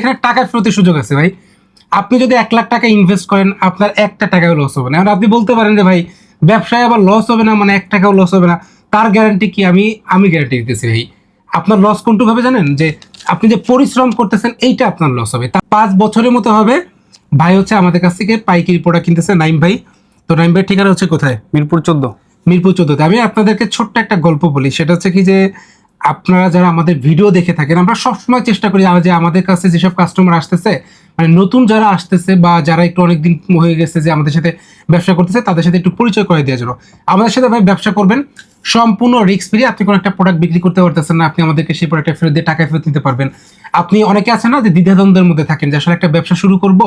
এখানে টাকা ফেরতের সুযোগ আছে ভাই। আপনি যদি এক লাখ টাকা ইনভেস্ট করেন আপনার একটা টাকাও লস হবে না। এখন আপনি বলতে পারেন যে ভাই ব্যবসায় আবার লস হবে না মানে এক টাকাও লস হবে না। তার গ্যারান্টি কি আমি আমি গ্যারান্টি দিতেছি ভাই? আপনার লস কোনটুকু হবে জানেন? যে আপনি যে পরিশ্রম করতেছেন এইটা আপনার লস হবে। তা পাঁচ বছরের মতো হবে। ভাই হচ্ছে আমাদের কাছ থেকে পাইকারি প্রোডাক্ট কিনতেছে নাইম ভাই। তো নাইম ভাই ঠিকানা হচ্ছে কোথায়? মিরপুর চোদ্দ। মিরপুর চোদ্দতে। আমি আপনাদেরকে ছোট্ট একটা গল্প বলি। সেটা হচ্ছে কি যে আপনারা যারা আমাদের ভিডিও দেখে থাকেন, আমরা সবসময় চেষ্টা করি যে আমাদের কাছে যেসব কাস্টমার আসতেছে মানে নতুন যারা আসতেছে বা যারা একটু অনেকদিন হয়ে গেছে যে আমাদের সাথে ব্যবসা করতেছে, তাদের সাথে একটু পরিচয় করে দেওয়ার জন্য। আমাদের সাথে ভাই ব্যবসা করবেন সম্পূর্ণ রিস্ক ফ্রি আপনি কোনো একটা প্রোডাক্ট বিক্রি করতে পারতেছেন না, আপনি আমাদেরকে সেই প্রোডাক্টটা ফেরত দিয়ে টাকা ফেরত নিতে পারবেন। আপনি অনেকে আছেন না যে দ্বিধাদ্বন্দ্বের মধ্যে থাকেন, যে আসলে একটা ব্যবসা শুরু করব,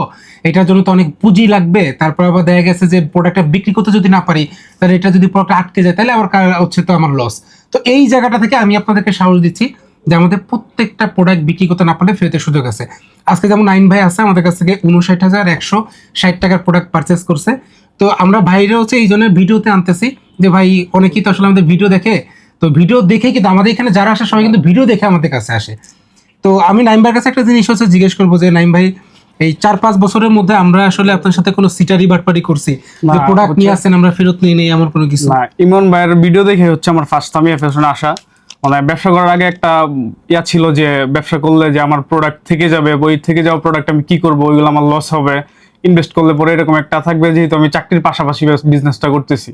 এটার জন্য তো অনেক পুঁজি লাগবে, তারপর আবার দেখা গেছে যে প্রোডাক্টটা বিক্রি করতে যদি না পারি, তাহলে এটা যদি প্রোডাক্ট আটকে যায়, তাহলে আবার হচ্ছে তো আমার লস তো এই জায়গাটা থেকে আমি আপনাদেরকে সাহস দিচ্ছি যে আমাদের প্রত্যেকটা প্রোডাক্ট বিক্রি করতে না পারলে ফেরতের সুযোগ আছে। আজকে যেমন নাইন ভাই আছে, আমাদের কাছ থেকে উনষাট হাজার একশো ষাট টাকার প্রোডাক্ট পারচেস করছে। তো আমরা ভাইরা হচ্ছে এই জন্য ভিডিওতে আনতেছি। যে ভাই অনেকেই তো আসলে আমাদের ভিডিও দেখে। তো ভিডিও দেখে কিন্তু আমাদের এখানে যারা আসে সবাই কিন্তু ভিডিও দেখে আমাদের কাছে আসে। তো আমি নাইম ভাইয়ের কাছে একটা জিনিস হচ্ছে জিজ্ঞেস করব যে নাইম ভাই এই চার পাঁচ বছরের মধ্যে আমরা আসলে আপনার সাথে কোনো সিটারি বাটপারি করছি? যে প্রোডাক্ট নিয়ে আসেন আমরা ফেরত নিয়ে নেই এমন কোনো কিছু? না ইমন ভাইয়ের ভিডিও দেখে হচ্ছে আমার ফার্স্ট সামিয়া ফ্যাশনে আসা। মানে ব্যবসা করার আগে একটা ইয়া ছিল যে ব্যবসা করলে যে আমার প্রোডাক্ট থেকে যাবে বই থেকে যাওয়া প্রোডাক্ট আমি কি করব ওইগুলো আমার লস হবে। ইনভেস্ট করলে পরে এরকম একটা থাকবে যেহেতু আমি চাকরির পাশাপাশি বিজনেসটা করতেছি।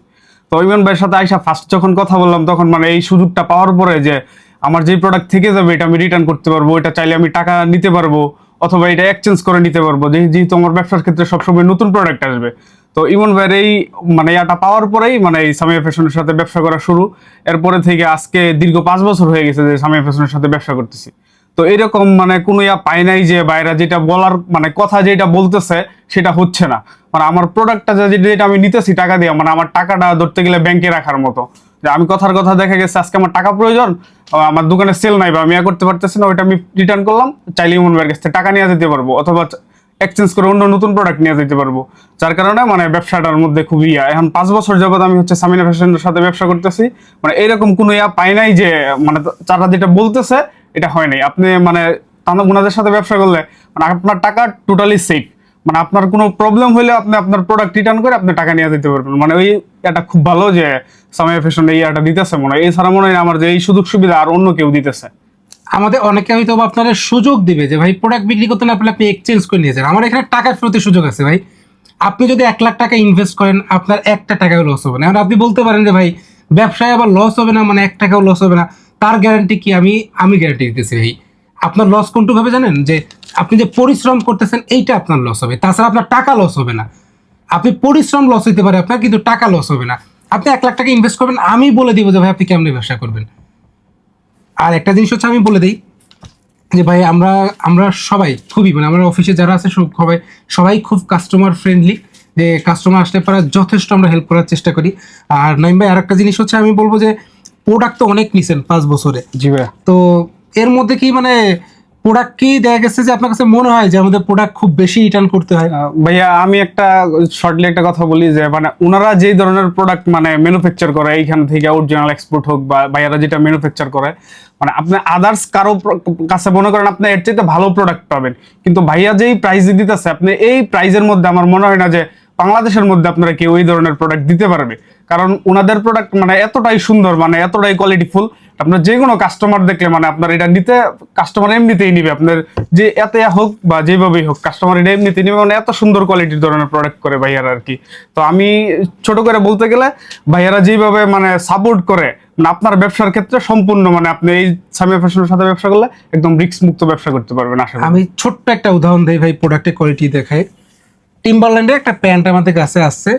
তো ইমন ভাইয়ের সাথে আইসা ফার্স্ট যখন কথা বললাম, তখন মানে এই সুযোগটা পাওয়ার পরে যে আমার যে প্রোডাক্ট থেকে যাবে, এটা আমি রিটার্ন করতে পারব এটা চাইলে আমি টাকা নিতে পারব, অথবা এটা এক্সচেঞ্জ করে নিতে পারব যেহেতু আমার ব্যবসার ক্ষেত্রে সবসময় নতুন প্রোডাক্ট আসবে। তো ইমন ভাইয়ের এই মানে ইয়াটা পাওয়ার পরেই মানে এই সামিয়া ফ্যাশনের সাথে ব্যবসা করা শুরু। এরপরে থেকে আজকে দীর্ঘ পাঁচ বছর হয়ে গেছে যে সামিয়া ফ্যাশনের সাথে ব্যবসা করতেছি। তো এরকম মানে কোনো ইয়া পায় নাই যে বাইরা যেটা বলার মানে কথা যেটা বলতেছে সেটা হচ্ছে না। মানে আমার প্রোডাক্টটা যেটা আমি নিতেছি টাকা দিয়ে মানে আমার টাকাটা ধরতে গেলে ব্যাংকে রাখার মতো। যে আমি কথার কথা দেখা গেছে, আজকে আমার টাকা প্রয়োজন আমার দোকানে সেল নাই বা আমি ইয়া করতে পারতেছি না, ওইটা আমি রিটার্ন করলাম, চাইলে ভাইয়ের কাছ থেকে টাকা নিয়ে যেতে পারব, অথবা এক্সচেঞ্জ করে অন্য নতুন প্রোডাক্ট নিয়ে যেতে পারব। যার কারণে মানে ব্যবসাটার মধ্যে খুবই ইয়া। এখন পাঁচ বছর যাবত আমি হচ্ছে সামিনা ফ্যাশনের সাথে ব্যবসা করতেছি। মানে এরকম কোনো ইয়া পাই নাই যে মানে তারা যেটা বলতেছে, এটা হয় নাই। আপনি মানে ওনাদের সাথে ব্যবসা করলে মানে আপনার টাকা টোটালি সেফ মানে আপনার কোনো প্রবলেম হলে আপনি আপনার প্রোডাক্ট রিটার্ন করে আপনি টাকা নিয়ে যেতে পারবেন। মানে ওই এটা খুব ভালো যে সামিয়া ফ্যাশন এই ইয়াটা দিতেছে মনে হয়। এছাড়া মনে হয় আমার যে এই সুযোগ সুবিধা আর অন্য কেউ দিতেছে। আমাদের অনেকে হয়তো আপনারা সুযোগ দিবে যে, ভাই প্রোডাক্ট বিক্রি করতে না আপনি এক্সচেঞ্জ করে নিয়ে যান। আমার এখানে টাকা ফেরতের সুযোগ আছে, ভাই। আপনি যদি এক লাখ টাকা ইনভেস্ট করেন, আপনার একটা টাকাও লস হবে না। এখন আপনি বলতে পারেন যে, ভাই, ব্যবসায় আবার লস হবে না মানে এক টাকাও লস হবে না। তার গ্যারান্টি কি আমি আমি গ্যারান্টি দিতেছি, ভাই। আপনার লস কোনটুকু হবে জানেন? যে আপনি যে পরিশ্রম করতেছেন এইটা আপনার লস হবে। তাছাড়া আপনার টাকা লস হবে না। আপনি পরিশ্রম লস হইতে পারে আপনার কিন্তু টাকা লস হবে না। আপনি এক লাখ টাকা ইনভেস্ট করবেন আমি বলে দিব যে ভাই আপনি কেমনি ব্যবসা করবেন? আর একটা জিনিস হচ্ছে আমি বলে দিই যে ভাই আমরা আমরা সবাই খুবই মানে আমার অফিসে যারা আছে সব- সবাই সবাই খুব কাস্টমার ফ্রেন্ডলি যে কাস্টমার আসলে পারা যথেষ্ট আমরা হেল্প করার চেষ্টা করি। আর নাইম ভাই আরেকটা জিনিস হচ্ছে আমি বলব যে প্রোডাক্ট তো অনেক নিছেন পাঁচ বছরে। জি ভাই তো এর মধ্যে কি মানে প্রোডাক্ট কি দেখা গেছে যে আপনার কাছে মনে হয় যে আমাদের প্রোডাক্ট খুব বেশি রিটার্ন করতে হয়? ভাইয়া, আমি একটা শর্টলি একটা কথা বলি যে মানে ওনারা যেই ধরনের প্রোডাক্ট মানে ম্যানুফ্যাকচার করে, এইখান থেকে অরিজিনাল এক্সপোর্ট হোক বা ভাইয়ারা যেটা ম্যানুফ্যাকচার করে মানে আপনি আদার্স কারও কাছে মনে করেন আপনি এর চাইতে ভালো প্রোডাক্ট পাবেন। কিন্তু ভাইয়া যেই প্রাইস দিতেছে, আপনি এই প্রাইজের মধ্যে আমার মনে হয় না যে বাংলাদেশের মধ্যে আপনারা কেউ এই ধরনের প্রোডাক্ট দিতে পারবে। কারণ ওনাদের প্রোডাক্ট মানে এতটাই সুন্দর মানে এতটাই কোয়ালিটিফুল আপনার যে কোনো কাস্টমার দেখলে মানে আপনার এটা নিতে কাস্টমার এমনিতেই নিবে। আপনার যে এত হোক বা যেভাবেই হোক কাস্টমার এটা এমনিতেই নিবে। মানে এত সুন্দর কোয়ালিটির ধরনের প্রোডাক্ট করে ভাইয়ারা আর কি। তো আমি ছোট করে বলতে গেলে, ভাইয়ারা যেভাবে মানে সাপোর্ট করে মানে আপনার ব্যবসার ক্ষেত্রে সম্পূর্ণ মানে আপনি এই সামিয়া ফ্যাশনের সাথে ব্যবসা করলে একদম রিস্ক মুক্ত ব্যবসা করতে পারবেন, আশা আমি ছোট্ট একটা উদাহরণ দিই ভাই প্রোডাক্টের কোয়ালিটি দেখাই। টিম্বারল্যান্ডের একটা প্যান্ট আমাদের কাছে আসছে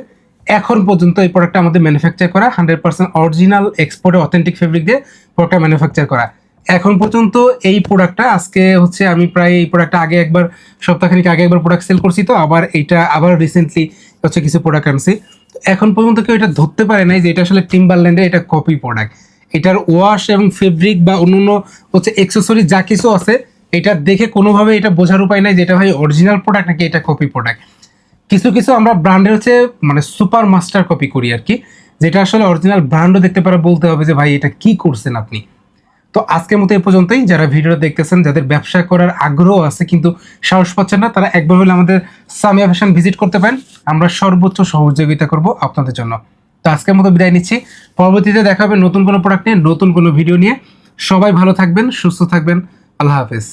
এখন পর্যন্ত এই প্রোডাক্টটা আমাদের ম্যানুফ্যাকচার করা হান্ড্রেড পার্সেন্ট অরিজিনাল এক্সপোর্টে অথেন্টিক ফেব্রিক দিয়ে প্রোডাক্টটা ম্যানুফ্যাকচার করা। এখন পর্যন্ত এই প্রোডাক্টটা আজকে হচ্ছে আমি প্রায় এই প্রোডাক্টটা আগে একবার, সপ্তাহখানিক আগে একবার প্রোডাক্ট সেল করছি তো, আবার এইটা আবার রিসেন্টলি হচ্ছে কিছু প্রোডাক্ট আনছি। এখন পর্যন্ত কেউ এটা ধরতে পারে নাই যে এটা আসলে টিম্বারল্যান্ডের এটা কপি প্রোডাক্ট এটার ওয়াশ এবং ফেব্রিক বা অন্য অন্য হচ্ছে এক্সেসরি যা কিছু আছে, এটা দেখে কোনোভাবে এটা বোঝার উপায় নাই যে এটা ভাই অরিজিনাল প্রোডাক্ট নাকি এটা কপি প্রোডাক্ট কিছু কিছু আমরা ব্র্যান্ডের হচ্ছে মানে সুপার মাস্টার কপি করি আর কি, যেটা আসলে অরিজিনাল ব্র্যান্ডও দেখতে পারে, বলতে হবে যে ভাই এটা কি করছেন আপনি। তো আজকের মতো এই পর্যন্তই, যারা ভিডিও দেখতেছেন, যাদের ব্যবসা করার আগ্রহ আছে কিন্তু সাহস পাচ্ছেন না, তারা একবার হলে আমাদের সামিয়া ফ্যাশন ভিজিট করতে পারেন। আমরা সর্বোচ্চ সহযোগিতা করব আপনাদের জন্য। তো আজকের মতো বিদায় নিচ্ছি। পরবর্তীতে দেখা হবে নতুন কোনো প্রোডাক্ট নিয়ে, নতুন কোনো ভিডিও নিয়ে। সবাই ভালো থাকবেন, সুস্থ থাকবেন। আল্লাহ হাফেজ।